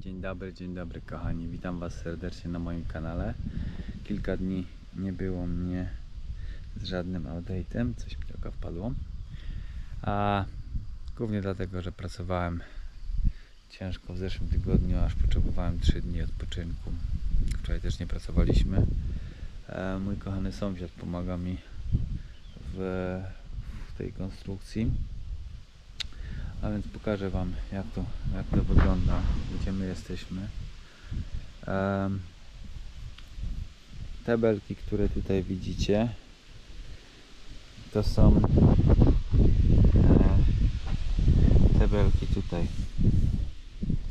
Dzień dobry, dzień dobry kochani. Witam Was serdecznie na moim kanale. Kilka dni nie było mnie z żadnym update'em, coś mi tylko wpadło. A głównie dlatego, że pracowałem ciężko w zeszłym tygodniu, aż potrzebowałem 3 dni odpoczynku. Wczoraj też nie pracowaliśmy. E, mój kochany sąsiad pomaga mi w, w tej konstrukcji. A więc pokażę Wam jak to, jak to wygląda, gdzie my jesteśmy. Te belki, które tutaj widzicie, to są e, te belki tutaj.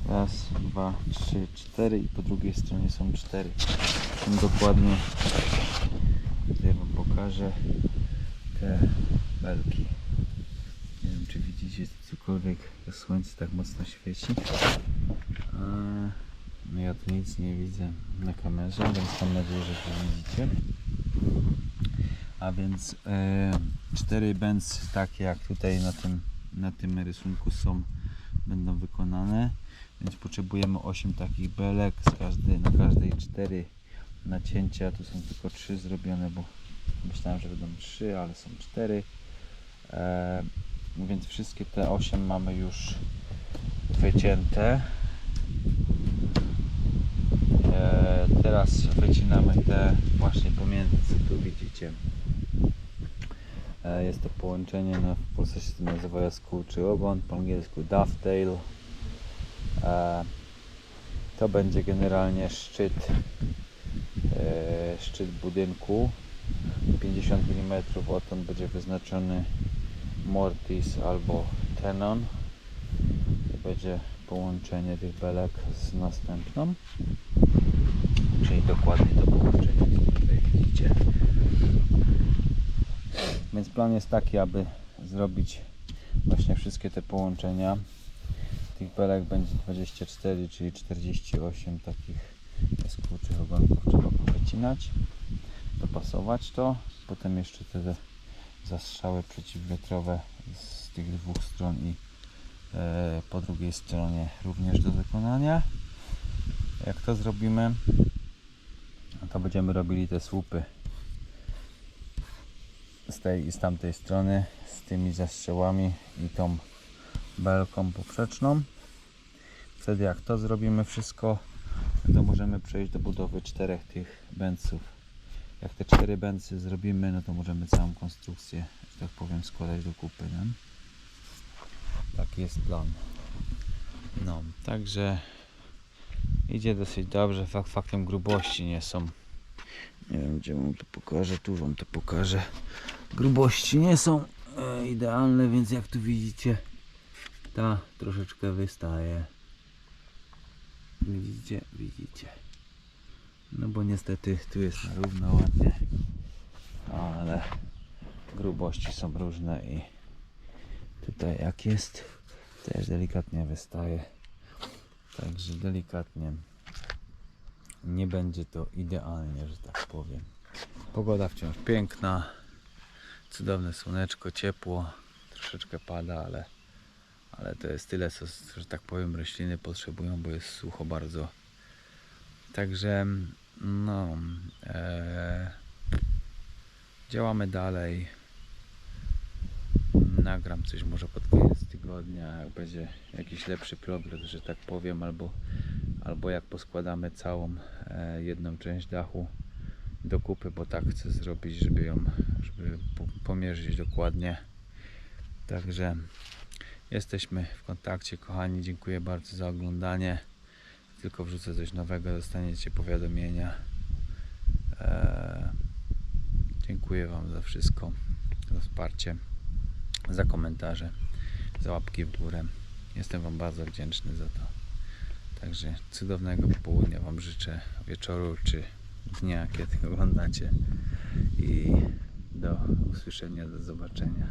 Raz, dwa, trzy, cztery i po drugiej stronie są cztery. Są dokładnie, tutaj Wam pokażę te belki. Czy widzicie cokolwiek, słońce tak mocno świeci. No ja tu nic nie widzę na kamerze, więc mam nadzieję, że to widzicie. A więc e, cztery bęc takie jak tutaj na tym, na tym rysunku są, będą wykonane. Więc potrzebujemy 8 takich belek, z każdej, na każdej 4 nacięcia. Tu są tylko 3 zrobione, bo myślałem, że będą 3, ale są 4. E, więc wszystkie te 8 mamy już wycięte. E, teraz wycinamy te właśnie pomiędzy, tu widzicie. E, jest to połączenie, no, w Polsce się to nazywa jaskółczy ogon, po angielsku dovetail. E, to będzie generalnie szczyt, szczyt budynku. 50 mm odtąd będzie wyznaczony Mortis albo Tenon. Będzie połączenie tych belek z następną. Czyli dokładnie to połączenie, co tutaj widzicie. Więc plan jest taki, aby zrobić właśnie wszystkie te połączenia. Tych belek będzie 24, czyli 48 takich skórczych ogonków trzeba wycinać, dopasować to. Potem jeszcze te zastrzały przeciwwiatrowe z tych dwóch stron i e, po drugiej stronie również do wykonania. Jak to zrobimy, no to będziemy robili te słupy z tej i z tamtej strony z tymi zastrzałami i tą belką poprzeczną. Wtedy jak to zrobimy wszystko, to możemy przejść do budowy czterech tych bęców. Jak te cztery bęcy zrobimy, no to możemy całą konstrukcję, że tak powiem, składać do kupy. Nie? Taki jest plan. No, także idzie dosyć dobrze. Fakt faktem grubości nie są. Nie wiem, gdzie wam to pokażę. Tu wam to pokażę. Grubości nie są e, idealne, więc jak tu widzicie, ta troszeczkę wystaje. Widzicie? Widzicie. No bo niestety tu jest na równo ładnie, ale grubości są różne i tutaj jak jest też delikatnie wystaje. Także delikatnie nie będzie to idealnie, że tak powiem. Pogoda wciąż piękna, cudowne słoneczko, ciepło, troszeczkę pada, ale, ale to jest tyle, co, że tak powiem, rośliny potrzebują, bo jest sucho bardzo. Także no, e, działamy dalej. Nagram coś może pod koniec tygodnia, jak będzie jakiś lepszy progres, że tak powiem, albo, albo jak poskładamy całą e, jedną część dachu do kupy, bo tak chcę zrobić, żeby ją żeby po- pomierzyć dokładnie. Także jesteśmy w kontakcie, kochani. Dziękuję bardzo za oglądanie. Tylko wrzucę coś nowego, dostaniecie powiadomienia. Eee, dziękuję Wam za wszystko, za wsparcie, za komentarze, za łapki w górę. Jestem Wam bardzo wdzięczny za to. Także cudownego popołudnia Wam życzę, wieczoru czy dnia, kiedy oglądacie. I do usłyszenia, do zobaczenia.